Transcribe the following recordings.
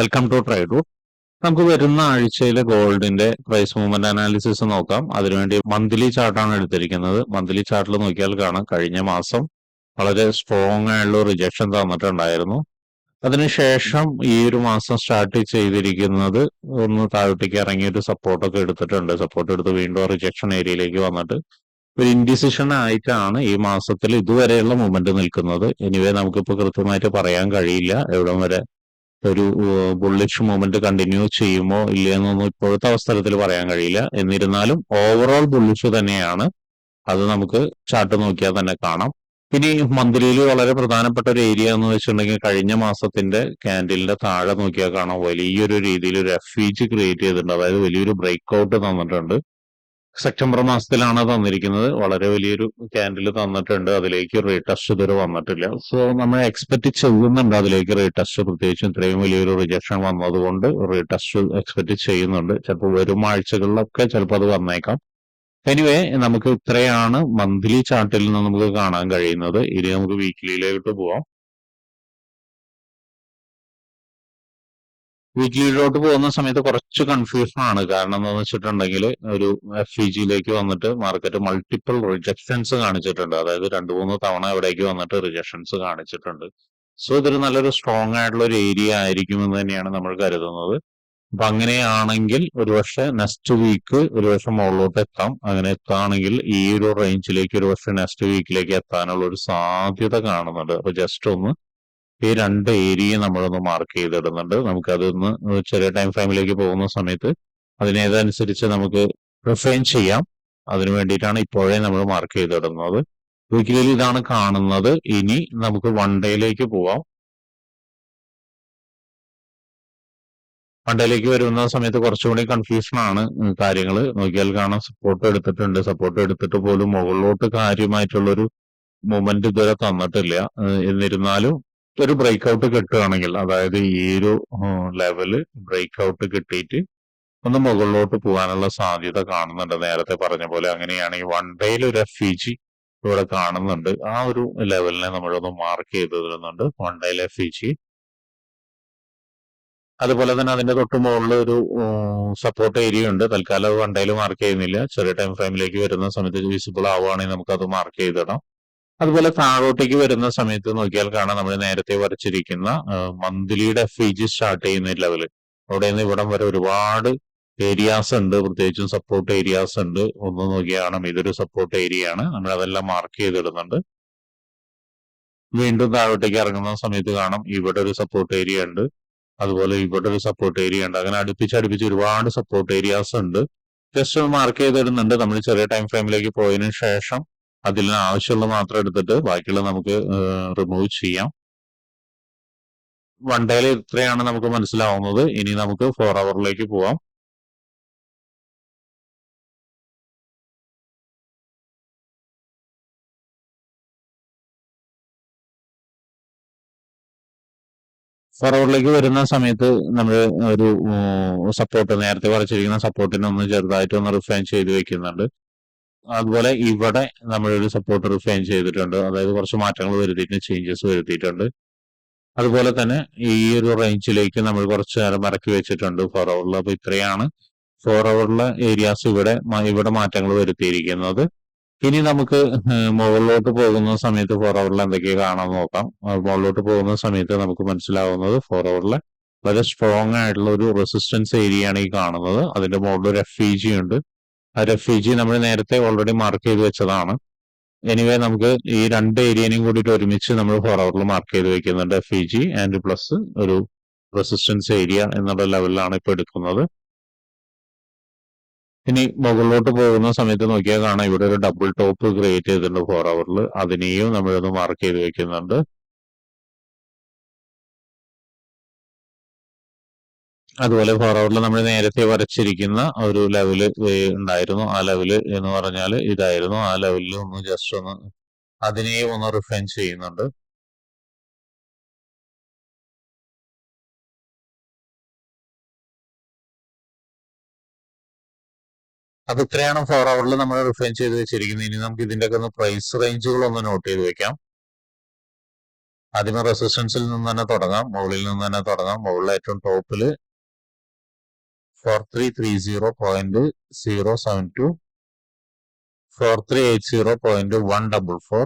Welcome to try to നമുക്ക് വരുന്ന ആഴ്ചയിലെ ഗോൾഡിന്റെ പ്രൈസ് മൂവ്മെന്റ് അനാലിസിസ് നോക്കാം. അതിനുവേണ്ടി മന്ത്ലി ചാർട്ടാണ് എടുത്തിരിക്കുന്നത്. മന്ത്ലി ചാർട്ടിൽ നോക്കിയാൽ കാണാം. കഴിഞ്ഞ മാസം വളരെ സ്ട്രോങ് ആയുള്ള റിജക്ഷൻ തന്നിട്ടുണ്ടായിരുന്നു. അതിനുശേഷം ഈ ഒരു മാസം സ്റ്റാർട്ട് ചെയ്തിരിക്കുന്നത് ഒന്ന് താഴോട്ടേക്ക് ഇറങ്ങി ഒരു സപ്പോർട്ടൊക്കെ എടുത്തിട്ടുണ്ട്. സപ്പോർട്ട് എടുത്ത് വീണ്ടും റിജക്ഷൻ ഏരിയയിലേക്ക് വന്നിട്ട് ഒരു ഇൻഡിസിഷൻ ആയിട്ടാണ് ഈ മാസത്തിൽ ഇതുവരെയുള്ള മൂവ്മെന്റ് നിൽക്കുന്നത്. എനിവേ നമുക്കിപ്പോൾ കൃത്യമായിട്ട് പറയാൻ കഴിയില്ല. എവിടം വരെ ഒരു ബുള്ളിഷ് മൂവ്മെന്റ് കണ്ടിന്യൂ ചെയ്യുമോ ഇല്ലയെന്നൊന്നും ഇപ്പോഴത്തെ അവസരത്തിൽ പറയാൻ കഴിയില്ല. എന്നിരുന്നാലും ഓവറോൾ ബുള്ളിഷ് തന്നെയാണ്. അത് നമുക്ക് ചാർട്ട് നോക്കിയാൽ തന്നെ കാണാം. ഇനി മന്ത്ലിയിൽ വളരെ പ്രധാനപ്പെട്ട ഒരു ഏരിയ എന്ന് വെച്ചിട്ടുണ്ടെങ്കിൽ കഴിഞ്ഞ മാസത്തിന്റെ ക്യാൻഡിലിന്റെ താഴെ നോക്കിയാൽ കാണാം. വലിയൊരു രീതിയിൽ ഒരു എഫ് ക്രിയേറ്റ് ചെയ്തിട്ടുണ്ട്. അതായത് വലിയൊരു ബ്രേക്ക് ഔട്ട് തന്നിട്ടുണ്ട്. സെപ്റ്റംബർ മാസത്തിലാണ് തന്നിരിക്കുന്നത്. വളരെ വലിയൊരു ക്യാൻഡിൽ തന്നിട്ടുണ്ട്. അതിലേക്ക് റീടെസ്റ്റ് ഇതുവരെ വന്നിട്ടില്ല. സോ നമ്മൾ എക്സ്പെക്ട് ചെയ്യുന്നുണ്ട് അതിലേക്ക് റീടെസ്റ്റ് പ്രത്യേകിച്ചും ഇത്രയും വലിയൊരു റിജക്ഷൻ വന്നതുകൊണ്ട് റീടെസ്റ്റ് എക്സ്പെക്ട് ചെയ്യുന്നുണ്ട്. ചിലപ്പോൾ വരും ആഴ്ചകളിലൊക്കെ ചിലപ്പോൾ അത് വന്നേക്കാം. എനിവേ നമുക്ക് ഇത്രയാണ് മന്ത്ലി ചാർട്ടിൽ നിന്ന് നമുക്ക് കാണാൻ കഴിയുന്നത്. ഇനി നമുക്ക് വീക്ക്ലിയിലേക്ക് പോവാം. വീക്ക്ലിയിലോട്ട് പോകുന്ന സമയത്ത് കുറച്ച് കൺഫ്യൂഷൻ ആണ്. കാരണം എന്താണെന്ന് വെച്ചിട്ടുണ്ടെങ്കിൽ ഒരു എഫ് ഇ ജിയിലേക്ക് വന്നിട്ട് മാർക്കറ്റ് മൾട്ടിപ്പിൾ റിജക്ഷൻസ് കാണിച്ചിട്ടുണ്ട്. അതായത് രണ്ട് മൂന്ന് തവണ എവിടേക്ക് വന്നിട്ട് റിജക്ഷൻസ് കാണിച്ചിട്ടുണ്ട്. സോ ഇതൊരു നല്ലൊരു സ്ട്രോങ് ആയിട്ടുള്ള ഒരു ഏരിയ ആയിരിക്കും എന്ന് തന്നെയാണ് നമ്മൾ കരുതുന്നത്. അപ്പൊ അങ്ങനെയാണെങ്കിൽ ഒരുപക്ഷെ നെക്സ്റ്റ് വീക്ക് ഒരുപക്ഷെ മുകളിലോട്ട് എത്താം. അങ്ങനെ എത്താണെങ്കിൽ ഈ ഒരു റേഞ്ചിലേക്ക് ഒരുപക്ഷെ നെക്സ്റ്റ് വീക്കിലേക്ക് എത്താനുള്ള ഒരു സാധ്യത കാണുന്നുണ്ട്. അപ്പൊ ജസ്റ്റ് ഒന്ന് ഈ രണ്ട് ഏരിയ നമ്മളൊന്ന് മാർക്ക് ചെയ്തിടുന്നുണ്ട് നമുക്ക് അതൊന്ന് ചെറിയ ടൈം ഫ്രെയിമിലേക്ക് പോകുന്ന സമയത്ത് അതിനേതനുസരിച്ച് നമുക്ക് റിഫൈൻ ചെയ്യാം. അതിനു വേണ്ടിയിട്ടാണ് ഇപ്പോഴേ നമ്മൾ മാർക്ക് ചെയ്തിടുന്നത് വീക്കിലിൽ ഇതാണ് കാണുന്നത്. ഇനി നമുക്ക് വൺ ഡേയിലേക്ക് പോവാം. വൺ ഡേയിലേക്ക് വരുന്ന സമയത്ത് കുറച്ചുകൂടി കൺഫ്യൂഷൻ ആണ് കാര്യങ്ങൾ നോക്കിയാൽ കാണാം. സപ്പോർട്ട് എടുത്തിട്ടുണ്ട്. സപ്പോർട്ട് എടുത്തിട്ട് പോലും മുകളിലോട്ട് കാര്യമായിട്ടുള്ളൊരു മൂവ്മെന്റ് ഇതുവരെ തന്നിട്ടില്ല. എന്നിരുന്നാലും ഒരു ബ്രേക്ക് ഔട്ട് കിട്ടുകയാണെങ്കിൽ അതായത് ഈ ഒരു ലെവൽ ബ്രേക്ക് ഔട്ട് കിട്ടിയിട്ട് ഒന്ന് മുകളിലോട്ട് പോകാനുള്ള സാധ്യത കാണുന്നുണ്ട്. നേരത്തെ പറഞ്ഞ പോലെ അങ്ങനെയാണെങ്കിൽ വൺ ഡേയിൽ ഒരു എഫ് ജി ഇവിടെ കാണുന്നുണ്ട്. ആ ഒരു ലെവലിനെ നമ്മളൊന്ന് മാർക്ക് ചെയ്ത് തരുന്നുണ്ട് വൺ ഡേയിൽ എഫ് ജി അതുപോലെ തന്നെ അതിന്റെ തൊട്ട് മുകളിൽ ഒരു സപ്പോർട്ട് ഏരിയ ഉണ്ട്. തൽക്കാലം വൺ ഡേയിൽ മാർക്ക് ചെയ്യുന്നില്ല. ചെറിയ ടൈം ഫ്രെയിമിലേക്ക് വരുന്ന സമയത്ത് വിസിബിൾ ആവുകയാണെങ്കിൽ നമുക്ക് അത് മാർക്ക് ചെയ്തിടാം. അതുപോലെ താഴോട്ടേക്ക് വരുന്ന സമയത്ത് നോക്കിയാൽ കാണാം നമ്മൾ നേരത്തെ വരച്ചിരിക്കുന്ന മന്ത്ലിയുടെ എഫ് ജി സ്റ്റാർട്ട് ചെയ്യുന്ന ലെവൽ അവിടെ നിന്ന് ഇവിടം വരെ ഒരുപാട് ഏരിയാസ് ഉണ്ട്. പ്രത്യേകിച്ചും സപ്പോർട്ട് ഏരിയാസ് ഉണ്ട്. ഒന്ന് നോക്കിയാണ് ഇതൊരു സപ്പോർട്ട് ഏരിയ ആണ്. നമ്മൾ അതെല്ലാം മാർക്ക് ചെയ്തിടുന്നുണ്ട്. വീണ്ടും താഴോട്ടേക്ക് ഇറങ്ങുന്ന സമയത്ത് കാണാം ഇവിടെ ഒരു സപ്പോർട്ട് ഏരിയ ഉണ്ട്. അതുപോലെ ഇവിടെ ഒരു സപ്പോർട്ട് ഏരിയ ഉണ്ട്. അങ്ങനെ അടുപ്പിച്ച് അടുപ്പിച്ച് ഒരുപാട് സപ്പോർട്ട് ഏരിയാസ് ഉണ്ട്. ജസ്റ്റ് മാർക്ക് ചെയ്തിടുന്നുണ്ട്. നമ്മൾ ചെറിയ ടൈം ഫ്രെയിമിലേക്ക് പോയതിനു ശേഷം അതിൽ ആവശ്യമുള്ള മാത്രം എടുത്തിട്ട് ബാക്കിയുള്ള നമുക്ക് റിമൂവ് ചെയ്യാം. വൺ ഡേയിൽ ഇത്രയാണ് നമുക്ക് മനസ്സിലാവുന്നത്. ഇനി നമുക്ക് ഫോർ അവറിലേക്ക് പോവാം. ഫോർ അവറിലേക്ക് വരുന്ന സമയത്ത് നമ്മൾ ഒരു സപ്പോർട്ട് നേരത്തെ വരച്ചിരിക്കുന്ന സപ്പോർട്ടിനെ ഒന്ന് ചെറുതായിട്ട് ഒന്ന് റിഫൈൻ ചെയ്ത് വെക്കുന്നുണ്ട്. അതുപോലെ ഇവിടെ നമ്മളൊരു സപ്പോർട്ട് റിഫൈൻ ചെയ്തിട്ടുണ്ട്. അതായത് കുറച്ച് മാറ്റങ്ങൾ വരുത്തിയിട്ടുണ്ട് ചേഞ്ചസ് വരുത്തിയിട്ടുണ്ട്. അതുപോലെ തന്നെ ഈ ഒരു റേഞ്ചിലേക്ക് നമ്മൾ കുറച്ച് നേരം മറക്കി വെച്ചിട്ടുണ്ട് ഫോർ അവറിൽ അപ്പൊ ഇത്രയാണ് ഫോർ അവറിലെ ഏരിയാസ് ഇവിടെ ഇവിടെ മാറ്റങ്ങൾ വരുത്തിയിരിക്കുന്നത്. ഇനി നമുക്ക് മുകളിലോട്ട് പോകുന്ന സമയത്ത് ഫോർ അവറിൽ എന്തൊക്കെ കാണാൻ നോക്കാം. മുകളിലോട്ട് പോകുന്ന സമയത്ത് നമുക്ക് മനസ്സിലാവുന്നത് ഫോർ അവറിലെ വളരെ സ്ട്രോങ് ആയിട്ടുള്ള ഒരു റെസിസ്റ്റൻസ് ഏരിയ ആണ് ഈ കാണുന്നത്. അതിന്റെ മുകളിൽ ഒരു എഫ് ഇ ജി ഉണ്ട്. റെഫ്യൂജി നമ്മൾ നേരത്തെ ഓൾറെഡി മാർക്ക് ചെയ്ത് വെച്ചതാണ്. എനിവേ നമുക്ക് ഈ രണ്ട് ഏരിയനെയും കൂടിയിട്ട് ഒരുമിച്ച് നമ്മൾ ഫോർ അവറിൽ മാർക്ക് ചെയ്ത് വെക്കുന്നുണ്ട് റെഫ്യൂജി ആൻഡ് പ്ലസ് ഒരു റെസിസ്റ്റൻസ് ഏരിയ എന്നുള്ള ലെവലിലാണ് ഇപ്പോൾ എടുക്കുന്നത്. ഇനി മുകളിലോട്ട് പോകുന്ന സമയത്ത് നോക്കിയാൽ കാണാം ഇവിടെ ഒരു ഡബിൾ ടോപ്പ് ക്രിയേറ്റ് ചെയ്തിട്ടുണ്ട് ഫോർ അവറിൽ അതിനെയും നമ്മളൊന്ന് മാർക്ക് ചെയ്ത് വെക്കുന്നുണ്ട്. അതുപോലെ ഫോർവേഡിൽ നമ്മൾ നേരത്തെ വരച്ചിരിക്കുന്ന ഒരു ലെവൽ ഉണ്ടായിരുന്നു. ആ ലെവൽ എന്ന് പറഞ്ഞാൽ ഇതായിരുന്നു. ആ ലെവലിൽ ഒന്ന് ജസ്റ്റ് ഒന്ന് അതിനെയും ഒന്ന് റിഫൈൻ ചെയ്യുന്നുണ്ട്. അപ്പൊ ഇത്രയാണ് ഫോർ അവറിൽ നമ്മൾ റിഫൈൻ ചെയ്ത് വെച്ചിരിക്കുന്നത്. ഇനി നമുക്ക് ഇതിന്റെ ഒക്കെ ഒന്ന് പ്രൈസ് റേഞ്ചുകൾ ഒന്ന് നോട്ട് ചെയ്ത് വെക്കാം. ആദ്യമേ റെസിസ്റ്റൻസിൽ നിന്ന് തന്നെ തുടങ്ങാം. മുകളിൽ നിന്ന് തന്നെ തുടങ്ങാം. മുകളിൽ ഏറ്റവും ടോപ്പിൽ four three three zero point zero seven two four three eight zero point one double four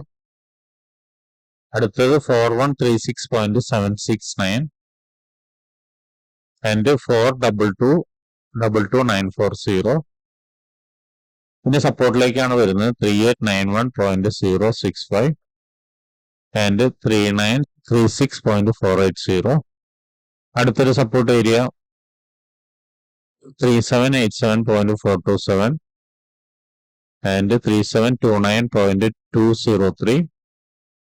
അടുത്തത് four one three six point seven six nine and four double two double two nine four zero പിന്നെ സപ്പോർട്ടിലേക്കാണ് വരുന്നത് three eight nine one point zero six five and three nine three six point four eight zero അടുത്തൊരു support area three seven eight seven point four two seven and three seven two nine point two zero three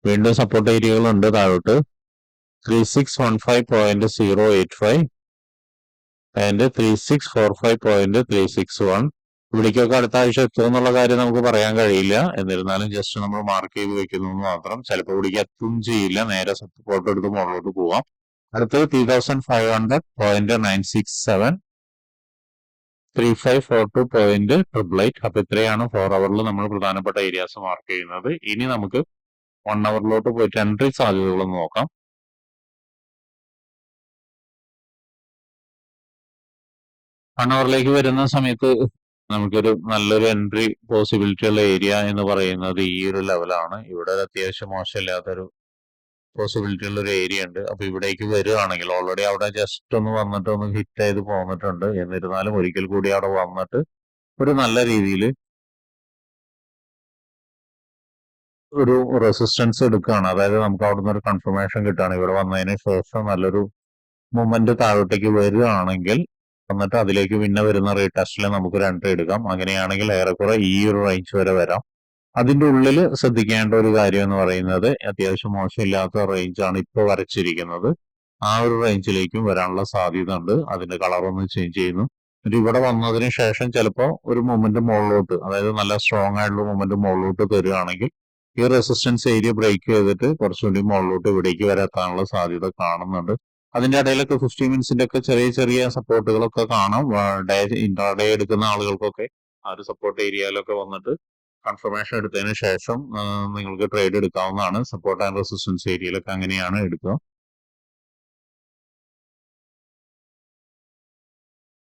വീണ്ടും support ഏരിയകളുണ്ട് താഴോട്ട്. Three six one five point zero eight five and three six four five point three six one ഇവിടേക്കൊക്കെ അടുത്ത ആഴ്ച എത്തും എന്നുള്ള കാര്യം നമുക്ക് പറയാൻ കഴിയില്ല. എന്നിരുന്നാലും ജസ്റ്റ് നമ്മൾ മാർക്ക് ചെയ്ത് വെക്കുന്നു മാത്രം. ചിലപ്പോൾ ഇവിടേക്ക് എത്തും ചെയ്യില്ല. നേരെ ഫോട്ടോ എടുത്ത് മുകളിലോട്ട് പോവാം. അടുത്തത് three thousand five hundred point nine six seven three five four two point triple eight അപ്പൊ ഇത്രയാണ് ഫോർ അവറിൽ നമ്മൾ പ്രധാനപ്പെട്ട ഏരിയാസ് മാർക്ക് ചെയ്യുന്നത്. ഇനി നമുക്ക് വൺ അവറിലോട്ട് പോയിട്ട് എൻട്രി സാധ്യതകളൊന്ന് നോക്കാം. വൺ അവറിലേക്ക് വരുന്ന സമയത്ത് നമുക്കൊരു നല്ലൊരു എൻട്രി പോസിബിലിറ്റി ഉള്ള ഏരിയ എന്ന് പറയുന്നത് ഈ ഒരു ലെവലാണ് ഇവിടെ ഒരു അത്യാവശ്യം മോശമില്ലാത്തൊരു പോസിബിലിറ്റി ഉള്ള ഒരു ഏരിയ ഉണ്ട്. അപ്പൊ ഇവിടേക്ക് വരികയാണെങ്കിൽ ഓൾറെഡി അവിടെ ജസ്റ്റ് ഒന്ന് വന്നിട്ട് ഒന്ന് ഹിറ്റ് ചെയ്ത് പോന്നിട്ടുണ്ട്. എന്നിരുന്നാലും ഒരിക്കൽ കൂടി അവിടെ വന്നിട്ട് ഒരു നല്ല രീതിയിൽ ഒരു റെസിസ്റ്റൻസ് എടുക്കുകയാണ്. അതായത് നമുക്ക് അവിടെ നിന്ന് ഒരു കൺഫർമേഷൻ കിട്ടുകയാണ്. ഇവിടെ വന്നതിന് ശേഷം നല്ലൊരു മൂമെന്റ് താഴോട്ടേക്ക് വരികയാണെങ്കിൽ എന്നിട്ട് അതിലേക്ക് പിന്നെ വരുന്ന റീടെസ്റ്റിൽ നമുക്ക് എൻട്രി എടുക്കാം. അങ്ങനെയാണെങ്കിൽ ഏറെക്കുറെ ഈ ഒരു റേഞ്ച് വരെ വരാം. അതിന്റെ ഉള്ളിൽ ശ്രദ്ധിക്കേണ്ട ഒരു കാര്യം എന്ന് പറയുന്നത് അത്യാവശ്യം മോശമില്ലാത്ത റേഞ്ചാണ് ഇപ്പോൾ വരച്ചിരിക്കുന്നത്. ആ ഒരു റേഞ്ചിലേക്കും വരാനുള്ള സാധ്യത ഉണ്ട്. അതിന്റെ കളർ ഒന്ന് ചേഞ്ച് ചെയ്യുന്നു. എന്നിട്ട് ഇവിടെ വന്നതിന് ശേഷം ചിലപ്പോൾ ഒരു മൊമെന്റ് മുകളിലോട്ട് അതായത് നല്ല സ്ട്രോങ് ആയിട്ടുള്ള മൊമെന്റ് മുകളിലോട്ട് തരുകയാണെങ്കിൽ ഈ റെസിസ്റ്റൻസ് ഏരിയ ബ്രേക്ക് ചെയ്തിട്ട് കുറച്ചുകൂടി മുകളിലോട്ട് ഇവിടേക്ക് വരാത്താനുള്ള സാധ്യത കാണുന്നുണ്ട്. അതിന്റെ ഇടയിലൊക്കെ ഫിഫ്റ്റി മിനിറ്റ്സിന്റെ ഒക്കെ ചെറിയ ചെറിയ സപ്പോർട്ടുകളൊക്കെ കാണാം. ഡേ ഇൻട്രാ ഡേ എടുക്കുന്ന ആളുകൾക്കൊക്കെ ആ ഒരു സപ്പോർട്ട് ഏരിയയിലൊക്കെ വന്നിട്ട് കൺഫർമേഷൻ എടുത്തതിന് ശേഷം നിങ്ങൾക്ക് ട്രേഡ് എടുക്കാവുന്നതാണ്. സപ്പോർട്ട് ആൻഡ് റെസിസ്റ്റൻസ് ഏരിയയിലൊക്കെ അങ്ങനെയാണ് എടുക്കുക.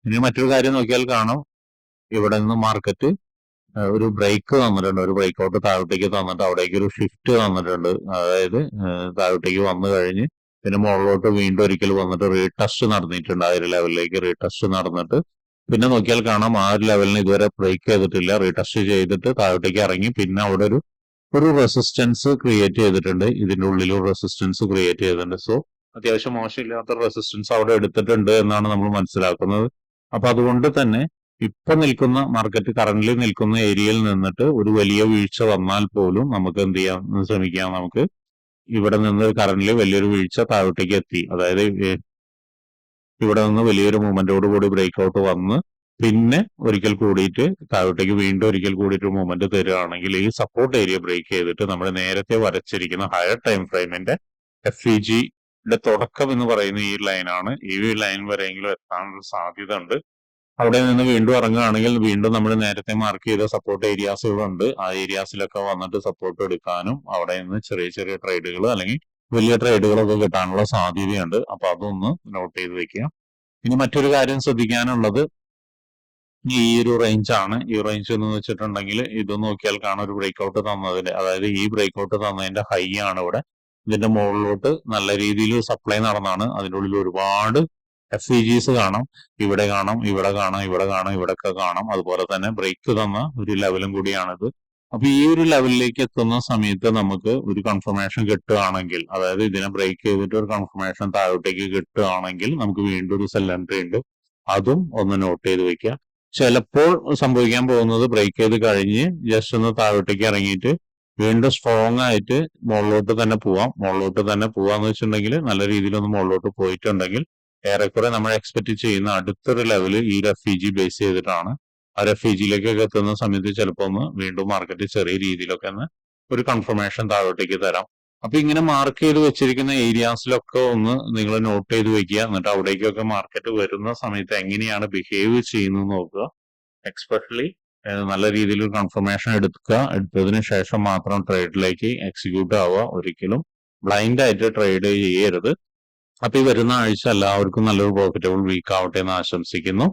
ഇനി മറ്റൊരു കാര്യം നോക്കിയാൽ കാണാം. ഇവിടെ നിന്ന് മാർക്കറ്റ് ഒരു ബ്രേക്ക് തന്നിട്ടുണ്ട്. ഒരു ബ്രേക്ക് ഔട്ട് താഴോട്ടേക്ക് തന്നിട്ട് അവിടേക്ക് ഒരു ഷിഫ്റ്റ് തന്നിട്ടുണ്ട്. അതായത് താഴോട്ടേക്ക് വന്നു കഴിഞ്ഞ് പിന്നെ മുകളിലോട്ട് വീണ്ടും ഒരിക്കൽ വന്നിട്ട് റീടെസ്റ്റ് നടന്നിട്ടുണ്ട്. ആ ഒരു ലെവലിലേക്ക് റീടെസ്റ്റ് നടന്നിട്ട് പിന്നെ നോക്കിയാൽ കാണാം ആ ഒരു ലെവലിന് ഇതുവരെ ബ്രേക്ക് ചെയ്തിട്ടില്ല. റീടെസ്റ്റ് ചെയ്തിട്ട് താഴോട്ടേക്ക് ഇറങ്ങി. പിന്നെ അവിടെ ഒരു ഒരു റെസിസ്റ്റൻസ് ക്രിയേറ്റ് ചെയ്തിട്ടുണ്ട്. ഇതിന്റെ ഉള്ളിൽ ഒരു റെസിസ്റ്റൻസ് ക്രിയേറ്റ് ചെയ്തിട്ടുണ്ട്. സോ അത്യാവശ്യം മോശമില്ലാത്ത റെസിസ്റ്റൻസ് അവിടെ എടുത്തിട്ടുണ്ട് എന്നാണ് നമ്മൾ മനസ്സിലാക്കുന്നത്. അപ്പൊ അതുകൊണ്ട് തന്നെ ഇപ്പൊ നിൽക്കുന്ന മാർക്കറ്റ് കറന്റ് നിൽക്കുന്ന ഏരിയയിൽ നിന്നിട്ട് ഒരു വലിയ വീഴ്ച വന്നാൽ പോലും നമുക്ക് എന്ത് ചെയ്യാം ശ്രമിക്കാം നമുക്ക്. ഇവിടെ നിന്ന് കറന്റിൽ വലിയൊരു വീഴ്ച താഴോട്ടേക്ക് എത്തി. അതായത് ഇവിടെ നിന്ന് വലിയൊരു മൂവ്മെന്റോട് കൂടി ബ്രേക്ക് ഔട്ട് വന്ന് പിന്നെ ഒരിക്കൽ കൂടിയിട്ട് താഴോട്ടേക്ക് വീണ്ടും ഒരിക്കൽ കൂടിയിട്ട് മൂവ്മെന്റ് തരികയാണെങ്കിൽ ഈ സപ്പോർട്ട് ഏരിയ ബ്രേക്ക് ചെയ്തിട്ട് നമ്മൾ നേരത്തെ വരച്ചിരിക്കുന്ന ഹയർ ടൈം ഫ്രെയിമിന്റെ എഫ് ഇ ജിയുടെ തുടക്കം എന്ന് പറയുന്ന ഈ ലൈനാണ് ഈ ലൈൻ വരെയെങ്കിലും എത്താനുള്ള സാധ്യത ഉണ്ട് അവിടെ നിന്ന് വീണ്ടും ഇറങ്ങുകയാണെങ്കിൽ വീണ്ടും നമ്മൾ നേരത്തെ മാർക്ക് ചെയ്ത സപ്പോർട്ട് ഏരിയാസുകളുണ്ട് ആ ഏരിയാസിലൊക്കെ വന്നിട്ട് സപ്പോർട്ട് എടുക്കാനും അവിടെ നിന്ന് ചെറിയ ചെറിയ ട്രേഡുകൾ അല്ലെങ്കിൽ വലിയ ട്രേഡുകളൊക്കെ കിട്ടാനുള്ള സാധ്യതയുണ്ട്. അപ്പൊ അതൊന്ന് നോട്ട് ചെയ്ത് വെക്കുക. ഇനി മറ്റൊരു കാര്യം ശ്രദ്ധിക്കാനുള്ളത് ഈ ഒരു റേഞ്ച് ആണ്. ഈ റേഞ്ച് എന്ന് വെച്ചിട്ടുണ്ടെങ്കിൽ ഇത് നോക്കിയാൽ കാണാൻ ഒരു ബ്രേക്ക് ഔട്ട് തന്നതിന്റെ അതായത് ഈ ബ്രേക്ക് ഔട്ട് തന്നതിന്റെ ഹൈ ആണ് ഇവിടെ. ഇതിന്റെ മുകളിലോട്ട് നല്ല രീതിയിൽ സപ്ലൈ നടന്നാണ്. അതിന്റെ ഉള്ളിൽ ഒരുപാട് എഫ് ഇ ജിസ് കാണാം. ഇവിടെ കാണാം ഇവിടെ കാണാം ഇവിടെ കാണാം ഇവിടെയൊക്കെ കാണാം. അതുപോലെ തന്നെ ബ്രേക്ക് തന്ന ഒരു ലെവലും കൂടിയാണിത്. അപ്പൊ ഈ ഒരു ലെവലിലേക്ക് എത്തുന്ന സമയത്ത് നമുക്ക് ഒരു കൺഫർമേഷൻ കിട്ടുകയാണെങ്കിൽ അതായത് ഇതിനെ ബ്രേക്ക് ചെയ്തിട്ട് ഒരു കൺഫർമേഷൻ താഴോട്ടേക്ക് കിട്ടുകയാണെങ്കിൽ നമുക്ക് വീണ്ടും ഒരു സെൽ ഉണ്ട്. അതും ഒന്ന് നോട്ട് ചെയ്ത് വെക്കുക ചിലപ്പോൾ സംഭവിക്കാൻ പോകുന്നത് ബ്രേക്ക് ചെയ്ത് കഴിഞ്ഞ് ജസ്റ്റ് ഒന്ന് താഴോട്ടേക്ക് ഇറങ്ങിയിട്ട് വീണ്ടും സ്ട്രോങ് ആയിട്ട് മുകളിലോട്ട് തന്നെ പോവാം. മുകളിലോട്ട് തന്നെ പോവാന്ന് വെച്ചിട്ടുണ്ടെങ്കിൽ നല്ല രീതിയിൽ ഒന്ന് മുകളിലോട്ട് പോയിട്ടുണ്ടെങ്കിൽ ഏറെക്കുറെ നമ്മൾ എക്സ്പെക്ട് ചെയ്യുന്ന അടുത്തൊരു ലെവൽ ഈ റെഫ്യൂജി ബേസ് ചെയ്തിട്ടാണ് ആ റെഫ്യൂജിയിലേക്കൊക്കെ എത്തുന്ന സമയത്ത് ചിലപ്പോൾ ഒന്ന് വീണ്ടും മാർക്കറ്റ് ചെറിയ രീതിയിലൊക്കെ ഒന്ന് ഒരു കൺഫർമേഷൻ താഴോട്ടേക്ക് തരാം. അപ്പൊ ഇങ്ങനെ മാർക്ക് ചെയ്ത് വെച്ചിരിക്കുന്ന ഏരിയാസിലൊക്കെ ഒന്ന് നിങ്ങൾ നോട്ട് ചെയ്ത് വെക്കുക. എന്നിട്ട് അവിടേക്കൊക്കെ മാർക്കറ്റ് വരുന്ന സമയത്ത് എങ്ങനെയാണ് ബിഹേവ് ചെയ്യുന്നത് നോക്കുക. എക്സ്പെഷ്യലി നല്ല രീതിയിൽ കൺഫർമേഷൻ എടുക്കുക. എടുത്തതിന് ശേഷം മാത്രം ട്രേഡിലേക്ക് എക്സിക്യൂട്ട് ആവുക. ഒരിക്കലും ബ്ലൈൻഡ് ആയിട്ട് ട്രേഡ് ചെയ്യരുത്. അപ്പൊ ഈ വരുന്ന ആഴ്ച എല്ലാവർക്കും നല്ലൊരു പ്രോഫിറ്റബിൾ വീക്ക് ആവട്ടെ എന്ന് ആശംസിക്കുന്നു.